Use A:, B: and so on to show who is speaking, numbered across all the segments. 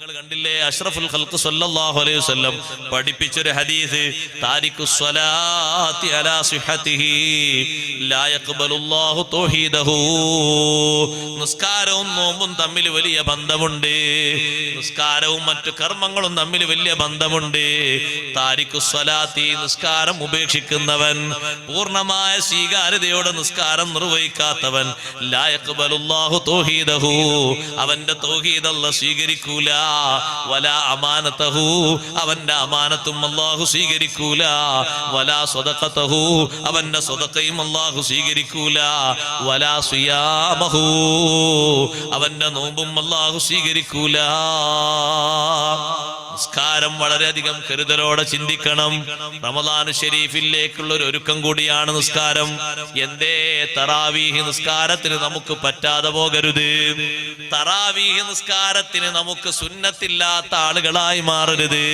A: നിങ്ങൾ കണ്ടില്ലേ? അഷ്റഫുൽ ഖൽഖ് സല്ലല്ലാഹു അലൈഹി വസല്ലം പഠിപ്പിച്ചൊരു ഹദീസ് താരിഖു സ്വലാത്തി അലാ സിഹത്തിഹി ലാ യഖ്ബലുല്ലാഹു തൗഹീദഹു. നിസ്കാരവും നോമ്പും തമ്മിൽ വലിയ ബന്ധമുണ്ട്. നിസ്കാരവും മറ്റു കർമ്മങ്ങളും തമ്മിൽ വലിയ ബന്ധമുണ്ട്. താരിഖു സ്വലാത്തി നിസ്കാരം ഉപേക്ഷിക്കുന്നവൻ പൂർണമായ സ്വീകാര്യതയോടെ നിസ്കാരം നിർവഹിക്കാത്തവൻ ലാ തോഹീദഹു. അവന്റെ തോഹീദല്ല സ്വീകരിക്കൂല. വല അമാനത്തഹു അവന്റെ അമാനത്തും അല്ലാഹു സ്വീകരിക്കൂല. വല സ്വദഖതഹു. അവന്റെ സ്വദഖയും അല്ലാഹു സ്വീകരിക്കൂല. വല സിയാമഹു. അവന്റെ നോമ്പും അല്ലാഹു സ്വീകരിക്കൂല. നിസ്കാരം വളരെയധികം കരുതലോടെ ചിന്തിക്കണം. റമദാൻ ഷെരീഫിലേക്കുള്ള ഒരു ഒരുക്കം കൂടിയാണ് നിസ്കാരം. എന്തേ തറാവീഹ് നിസ്കാരത്തിന് നമുക്ക് പറ്റാതെ പോകരുത്. തറാവീഹ് നിസ്കാരത്തിന് നമുക്ക് സുന്നത്തില്ലാത്ത ആളുകളായി മാറരുത്.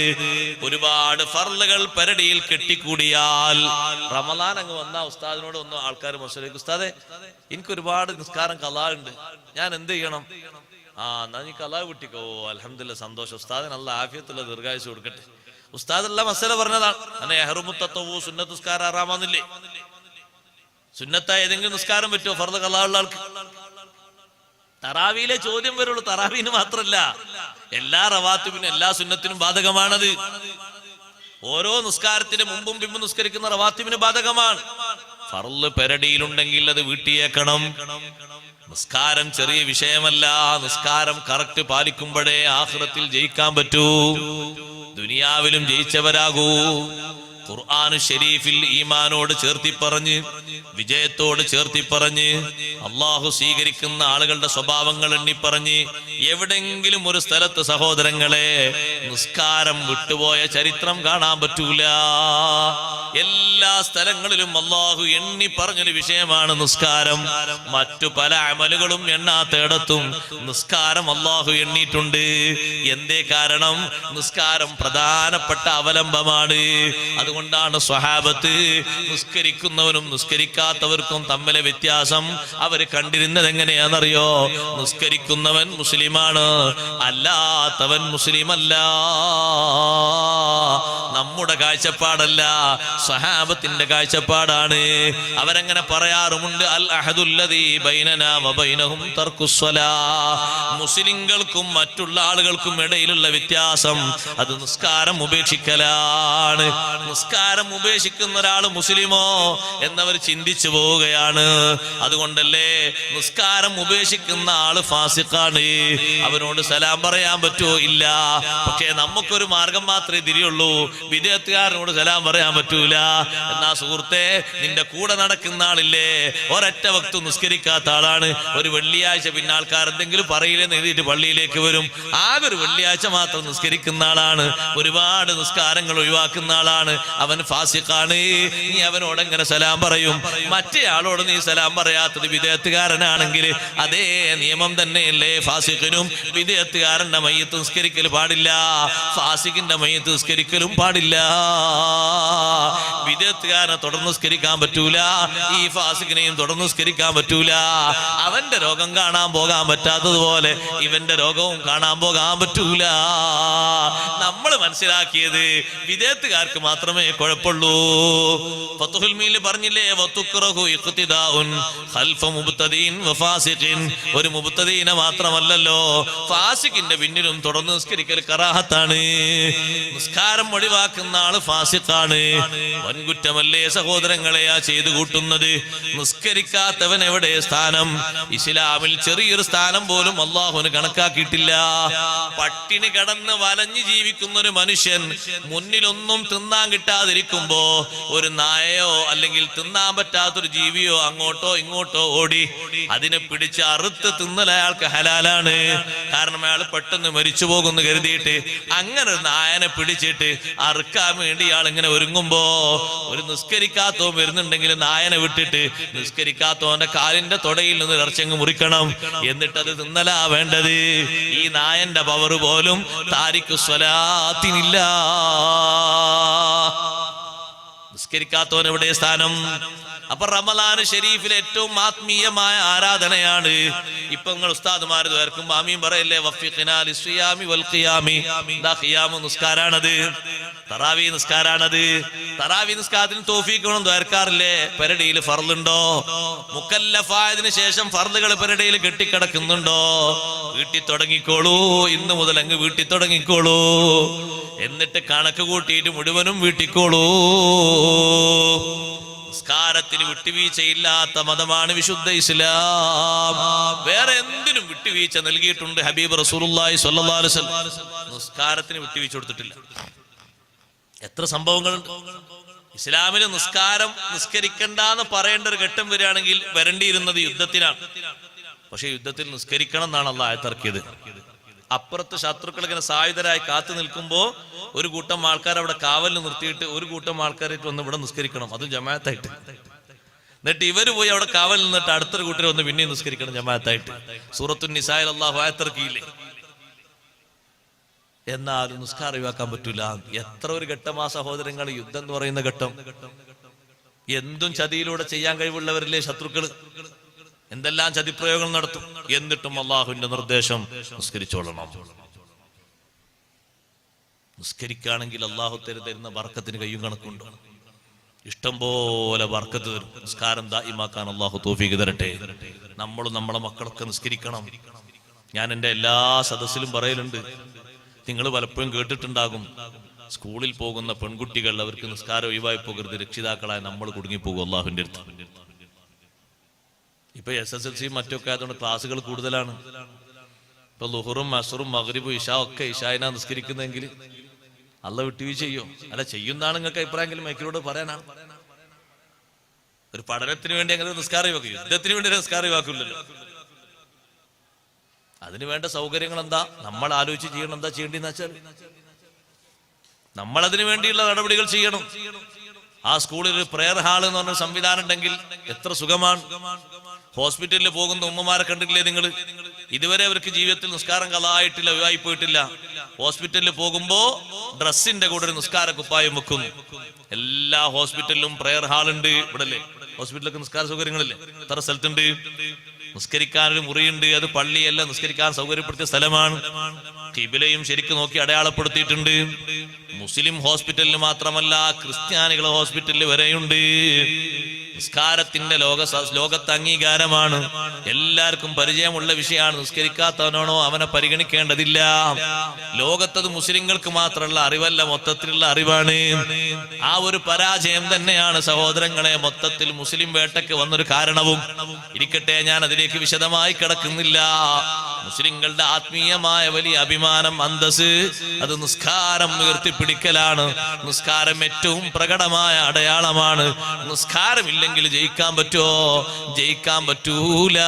A: ഒരുപാട് ഫർലുകൾ പരടിയിൽ കെട്ടിക്കൂടിയാൽ റമദാൻ അങ്ങ് വന്ന ഉസ്താദിനോട് ഒന്നും ആൾക്കാർ മനസ്സിലാക്കി ഉസ്താദെ എനിക്ക് ഒരുപാട് നിസ്കാരം കലാറുണ്ട് ഞാൻ എന്ത് ചെയ്യണം? ആ എന്നാ നീ കുട്ടിക്കോ? അലഹമില്ല സന്തോഷം. ഉസ്താദിന് നല്ല ആഫിയത്തുള്ള ദീർഘായുസ് കൊടുക്കട്ടെ. ഉസ്താദ് ഉസ്താദല്ല മസല പറഞ്ഞതാണ്. അന്നെ എഹറുമുത്തത്തവോ സുന്നത്ത് നിസ്കാരം ആറാമാന്നില്ലേ സുന്നത്തായ ഏതെങ്കിലും നിസ്കാരം പറ്റുമോ? ഫർദ് കലാള്ള ആൾക്ക്? തറാവിയിലെ ചോദ്യം വരുള്ളൂ. തറാവീന് മാത്രല്ല. എല്ലാ റവാത്തിനും എല്ലാ സുന്നത്തിനും ബാധകമാണത്. ഓരോ നിസ്കാരത്തിന് മുമ്പും പിമ്പും നിസ്കരിക്കുന്ന റവാത്തിമിന് ബാധകമാണ്. ഫർൾ പെരടിയിലുണ്ടെങ്കിൽ അത് വീട്ടിയേക്കണം. നിസ്കാരം ചെറിയ വിഷയമല്ല. നിസ്കാരം കറക്റ്റ് പാലിക്കുമ്പോഴേ ആഹ്റത്തിൽ ജയിക്കാൻ പറ്റൂ. ദുനിയാവിലും ജയിച്ചവരാകൂ. ഖുർആാന് ഷെരീഫിൽ ഈമാനോട് ചേർത്തി പറഞ്ഞ് വിജയത്തോട് ചേർത്തി പറഞ്ഞ് അള്ളാഹു സ്വീകരിക്കുന്ന ആളുകളുടെ സ്വഭാവങ്ങൾ എണ്ണി പറഞ്ഞ് എവിടെങ്കിലും ഒരു സ്ഥലത്ത് സഹോദരങ്ങളെ നിസ്കാരം വിട്ടുപോയ ചരിത്രം കാണാൻ പറ്റൂല. എല്ലാ സ്ഥലങ്ങളിലും അള്ളാഹു എണ്ണി പറഞ്ഞൊരു വിഷയമാണ് നിസ്കാരം. മറ്റു പല അമലുകളും എണ്ണാത്തയിടത്തും നിസ്കാരം അള്ളാഹു എണ്ണിയിട്ടുണ്ട്. എന്തേ കാരണം? നിസ്കാരം പ്രധാനപ്പെട്ട അവലംബമാണ്. അതുകൊണ്ടാണ് സ്വഹാബത്ത് നിസ്കരിക്കുന്നവനും നിസ്കരിക്കാത്തവർക്കും തമ്മിലെ വ്യത്യാസം അവർ കണ്ടിരുന്നത് എങ്ങനെയാണെന്നറിയോ? നിസ്കരിക്കുന്നവൻ മുസ്ലിമാണ്. അല്ലാത്തവൻ മുസ്ലിമല്ല. നമ്മുടെ കാഴ്ചപ്പാടല്ല. സഹാബത്തിന്റെ കാഴ്ചപ്പാടാണ്. അവരങ്ങനെ പറയാറുമുണ്ട് അൽ തർക്കുസ്വലാ മുസ്ലിങ്ങൾക്കും മറ്റുള്ള ആളുകൾക്കും ഇടയിലുള്ള വ്യത്യാസം അത് നിസ്കാരം ഉപേക്ഷിക്കലാണ്. നിസ്കാരം ഉപേക്ഷിക്കുന്ന ഒരാൾ മുസ്ലിമോ എന്നവർ ചിന്തിച്ചു പോവുകയാണ്. അതുകൊണ്ടല്ലേ നിസ്കാരം ഉപേക്ഷിക്കുന്ന ആൾ ഫാസിഖാണ്. അവനോട് സലാം പറയാൻ പറ്റുമോ? ഇല്ല. പക്ഷേ നമുക്കൊരു മാർഗം മാത്രമേ തിരിയുള്ളൂ. വിദേഹത്തുകാരനോട് സലാം പറയാൻ പറ്റൂല. എന്നാ സുഹൃത്തെ നിന്റെ കൂടെ നടക്കുന്ന ആളില്ലേ? ഒരൊറ്റ വക്തു നിസ്കരിക്കാത്ത ആളാണ്. ഒരു വെള്ളിയാഴ്ച പിന്നെ ആൾക്കാർ എന്തെങ്കിലും പറയില്ലെന്ന് എഴുതിയിട്ട് പള്ളിയിലേക്ക് വരും. ആകെ ഒരു വെള്ളിയാഴ്ച മാത്രം നിസ്കരിക്കുന്ന ആളാണ്. ഒരുപാട് നിസ്കാരങ്ങൾ ഒഴിവാക്കുന്ന ആളാണ്. അവൻ ഫാസിഖാണ്. നീ അവനോട് എങ്ങനെ സലാം പറയും? മറ്റേ ആളോട് നീ സലാം പറയാത്തത് വിദേഹത്തുകാരനാണെങ്കിൽ അതേ നിയമം തന്നെയല്ലേ ഫാസിഖിനും വിധേയത്തുകാരന്റെ മയ്യത്ത് നിസ്കരിക്കൽ പാടില്ല. ഫാസിഖിന്റെ മയ്യത്ത് നിസ്കരിക്കലും പാടില്ല. വിധേയത്തുകാരനെ തുടർന്ന് സ്കരിക്കാൻ പറ്റൂല. ഈ ഫാസിഖിനെയും തുടർന്ന് സ്കരിക്കാൻ പറ്റൂല. അവന്റെ രോഗം കാണാൻ പോകാൻ പറ്റാത്തതുപോലെ ഇവന്റെ രോഗവും കാണാൻ പോകാൻ പറ്റൂല. നമ്മൾ മനസ്സിലാക്കിയത് വിദേഹത്തുകാർക്ക് മാത്രമേ കുഴപ്പമുള്ളൂ. ഫത്തുഹുൽ മീൽ പറഞ്ഞില്ലേ വത്തുക്റഹു ഇഖ്തിദാഉൻ ഖൽഫ ഒരു മുബ്തദീനെ മാത്രമല്ലല്ലോ ഫാസിഖിന്റെ പിന്നിലും തുടർന്ന് നിസ്കരിക്കൽ കറാഹത്താണ്. നിസ്കാരം ഒഴിവാക്കുന്ന ആൾ ഫാസിഖാണ്. വൻകുറ്റമല്ലേ ആ ചെയ്തു കൂട്ടുന്നത്? നിസ്കരിക്കാത്തവൻ എവിടെ സ്ഥാനം? ഇസ്ലാമിൽ ചെറിയൊരു സ്ഥാനം പോലും അള്ളാഹുന് കണക്കാക്കിയിട്ടില്ല. പട്ടിണി കടന്ന് വലഞ്ഞു ജീവിക്കുന്ന ഒരു മനുഷ്യൻ മുന്നിലൊന്നും തിന്നാൻ കിട്ടാതിരിക്കുമ്പോ ഒരു നായയോ അല്ലെങ്കിൽ തിന്നാൻ പറ്റാത്തൊരു ജീവിയോ അങ്ങോട്ടോ ഇങ്ങോട്ടോ അതിനെ പിടിച്ച് അറുത്ത് തിന്നൽ അയാൾക്ക് ഹലാലാണ്. കാരണം അയാൾ പെട്ടെന്ന് മരിച്ചു പോകുന്നു കരുതിയിട്ട് അങ്ങനെ ഒരു നായനെ പിടിച്ചിട്ട് അറുക്കാൻ വേണ്ടി ഇയാൾ ഇങ്ങനെ ഒരുങ്ങുമ്പോ ഒരു നിസ്കരിക്കാത്തവൻ വരുന്നുണ്ടെങ്കിൽ നായനെ വിട്ടിട്ട് നിസ്കരിക്കാത്തവന്റെ കാലിന്റെ തൊടയിൽ നിന്ന് ഇറച്ചങ്ങ് മുറിക്കണം. എന്നിട്ട് അത് തിന്നലാ വേണ്ടത്. ഈ നായന്റെ പവർ പോലും താരിക്കു സ്വലാത്തിനില്ല. നിസ്കരിക്കാത്തവൻ എവിടെ സ്ഥാനം? അപ്പൊ റമലാൻ ഷെരീഫിലെ ഏറ്റവും ആത്മീയമായ ആരാധനയാണ്. ഇപ്പൊ നിങ്ങൾ ഉസ്താദ്മാര് തീർക്കും ആമീൻ പറയല്ലേ നിസ്കാരാണത്. തറാവി നിസ്കാരാണത്. തറാവി നിസ്കാരത്തിന് തോഫിക്കണം വേണം ദ്വാരക്കാറില്ലേ പെരടിയിൽ ഫർലുണ്ടോ മുക്കല്ലഫായതിനു ശേഷം ഫർലുകൾ പെരടിയിൽ കെട്ടിക്കിടക്കുന്നുണ്ടോ? വീട്ടിൽ തുടങ്ങിക്കോളൂ. ഇന്ന് മുതൽ അങ്ങ് വീട്ടിൽ തുടങ്ങിക്കോളൂ. എന്നിട്ട് കണക്ക് കൂട്ടിയിട്ട് മുഴുവനും വീട്ടിക്കോളൂ നിസ്കാരത്തിന് വിട്ടുവീഴ്ചയില്ലാത്ത മതമാണ് വിശുദ്ധ ഇസ്ലാം. വേറെ എന്തിനും വിട്ടുവീഴ്ച നൽകിയിട്ടുണ്ട് ഹബീബ് വസല്ലം. നിസ്കാരത്തിന് വിട്ടുവീഴ്ച കൊടുത്തിട്ടില്ല. എത്ര സംഭവങ്ങളുണ്ട്? ഇസ്ലാമിന് നിസ്കാരം നിസ്കരിക്കണ്ട എന്ന് പറയേണ്ട ഒരു ഘട്ടം വരികയാണെങ്കിൽ വരേണ്ടിയിരുന്നത് യുദ്ധത്തിനാണ് പക്ഷെ യുദ്ധത്തിൽ നിസ്കരിക്കണം എന്നാണ് അള്ളാഹ് ആയത്തിറക്കിയത് അപ്പുറത്ത് ശത്രുക്കൾ ഇങ്ങനെ സായുധരായി കാത്തു നിൽക്കുമ്പോ ഒരു കൂട്ടം ആൾക്കാർ അവിടെ കാവലിൽ നിർത്തിയിട്ട് ഒരു കൂട്ടം ആൾക്കാരായിട്ട് വന്ന് ഇവിടെ നിസ്കരിക്കണം. അത് ജമാഅത്തായിട്ട്. എന്നിട്ട് ഇവർ പോയി അവിടെ കാവൽ നിന്നിട്ട് അടുത്തൊരു കൂട്ടരെ വന്ന് പിന്നെയും നിസ്കരിക്കണം ജമാഅത്തായിട്ട്. സൂറത്തു നിസായിൽ അള്ളാഹു ആയത്തിറക്കിയില്ലേ എന്നാലും നിസ്കാരം ഒഴിവാക്കാൻ പറ്റൂല. എത്ര ഒരു ഘട്ടമാ സഹോദരങ്ങൾ യുദ്ധം എന്ന് പറയുന്ന ഘട്ടം. എന്തും ചതിയിലൂടെ ചെയ്യാൻ കഴിവുള്ളവരില്ലേ ശത്രുക്കൾ? എന്തെല്ലാം ചതിപ്രയോഗങ്ങൾ നടത്തും? എന്നിട്ടും അള്ളാഹുവിന്റെ നിർദ്ദേശം നിസ്കരിച്ചോളണം. നിസ്കരിക്കുകയാണെങ്കിൽ അള്ളാഹു തരു തരുന്ന വർക്കത്തിന് കയ്യും കണക്കുണ്ട്. ഇഷ്ടം പോലെ വർക്കത്ത് തരും. നിസ്കാരം ദായിമാക്കാൻ അള്ളാഹു തോഫിക്ക് തരട്ടെ. നമ്മളും നമ്മളെ മക്കളൊക്കെ നിസ്കരിക്കണം. ഞാൻ എന്റെ എല്ലാ സദസ്സിലും പറയലുണ്ട്. നിങ്ങൾ പലപ്പോഴും കേട്ടിട്ടുണ്ടാകും. സ്കൂളിൽ പോകുന്ന പെൺകുട്ടികൾ അവർക്ക് നിസ്കാരം ഒഴിവായി പോകരുത്. രക്ഷിതാക്കളായി നമ്മൾ കുടുങ്ങിപ്പോകും അള്ളാഹുവിന്റെ അടുത്ത്. ഇപ്പൊ എസ് എസ് എൽ സി മറ്റൊക്കെ ആയതുകൊണ്ട് ക്ലാസ്സുകൾ കൂടുതലാണ്. ഇപ്പൊ ലുഹറും മസറും മകരിബും ഇഷ ഒക്കെ ഇഷായിനാ നിസ്കരിക്കുന്നെങ്കിൽ അല്ല വിട്ടുവീഴ്ച ചെയ്യോ? അല്ല ചെയ്യുന്നതാണ് നിങ്ങൾക്ക് അഭിപ്രായമെങ്കിലും മൈക്കിലോട് പറയാനാണ്. ഒരു പഠനത്തിന് വേണ്ടി അങ്ങനെ നിസ്കാരം ഒഴിവാക്കും യുദ്ധത്തിന് വേണ്ടി നിസ്കാരം വാക്കില്ലല്ലോ അതിന് വേണ്ട സൗകര്യങ്ങൾ എന്താ നമ്മൾ ആലോചിച്ച് ചെയ്യണം എന്താ ചെയ്യേണ്ടതെന്ന് വെച്ചാൽ നമ്മൾ അതിനു വേണ്ടിയുള്ള നടപടികൾ ചെയ്യണം. ആ സ്കൂളിൽ ഒരു പ്രെയർ ഹാൾ എന്ന് പറഞ്ഞ സംവിധാനം ഉണ്ടെങ്കിൽ എത്ര സുഖമാണ്. ഹോസ്പിറ്റലിൽ പോകുന്ന ഉമ്മമാരെ കണ്ടിട്ടില്ലേ നിങ്ങൾ ഇതുവരെ അവർക്ക് ജീവിതത്തിൽ നിസ്കാരം കലായിട്ടില്ല വിവാഹി പോയിട്ടില്ല. ഹോസ്പിറ്റലിൽ പോകുമ്പോ ഡ്രസ്സിന്റെ കൂടെ ഒരു നിസ്കാര കുപ്പായം വെക്കും. എല്ലാ ഹോസ്പിറ്റലിലും പ്രെയർ ഹാൾ ഉണ്ട് ഇവിടെ അല്ലേ ഹോസ്പിറ്റലൊക്കെ നിസ്കാര സൗകര്യങ്ങളില്ലേ? എത്ര സ്ഥലത്തുണ്ട്? നിസ്കരിക്കാൻ ഒരു മുറിയുണ്ട് അത് പള്ളിയല്ല നിസ്കരിക്കാൻ സൗകര്യപ്പെടുത്തിയ സ്ഥലമാണ്. കിബിലയും ശരിക്കും നോക്കി അടയാളപ്പെടുത്തിയിട്ടുണ്ട്. മുസ്ലിം ഹോസ്പിറ്റലിൽ മാത്രമല്ല ക്രിസ്ത്യാനികളെ ഹോസ്പിറ്റലിൽ വരെയുണ്ട്. നിസ്കാരത്തിന്റെ ലോക ലോകത്ത് അംഗീകാരമാണ്. എല്ലാവർക്കും പരിചയമുള്ള വിഷയമാണ്. നിസ്കരിക്കാത്തവനാണോ അവനെ പരിഗണിക്കേണ്ടതില്ല. ലോകത്തത് മുസ്ലിങ്ങൾക്ക് മാത്രമുള്ള അറിവല്ല മൊത്തത്തിലുള്ള അറിവാണ്. ആ ഒരു പരാജയം തന്നെയാണ് സഹോദരങ്ങളെ മൊത്തത്തിൽ മുസ്ലിം വേട്ടയ്ക്ക് വന്നൊരു കാരണവും. ഇരിക്കട്ടെ ഞാൻ അതിലേക്ക് വിശദമായി കിടക്കുന്നില്ല. മുസ്ലിങ്ങളുടെ ആത്മീയമായ വലിയ അഭിമാനം അന്തസ് അത് നിസ്കാരം ഉയർത്തിപ്പിടിക്കലാണ്. നിസ്കാരം ഏറ്റവും പ്രകടമായ അടയാളമാണ്. നിസ്കാരമില്ലെങ്കിൽ ജയിക്കാൻ പറ്റുമോ? ജയിക്കാൻ പറ്റൂല.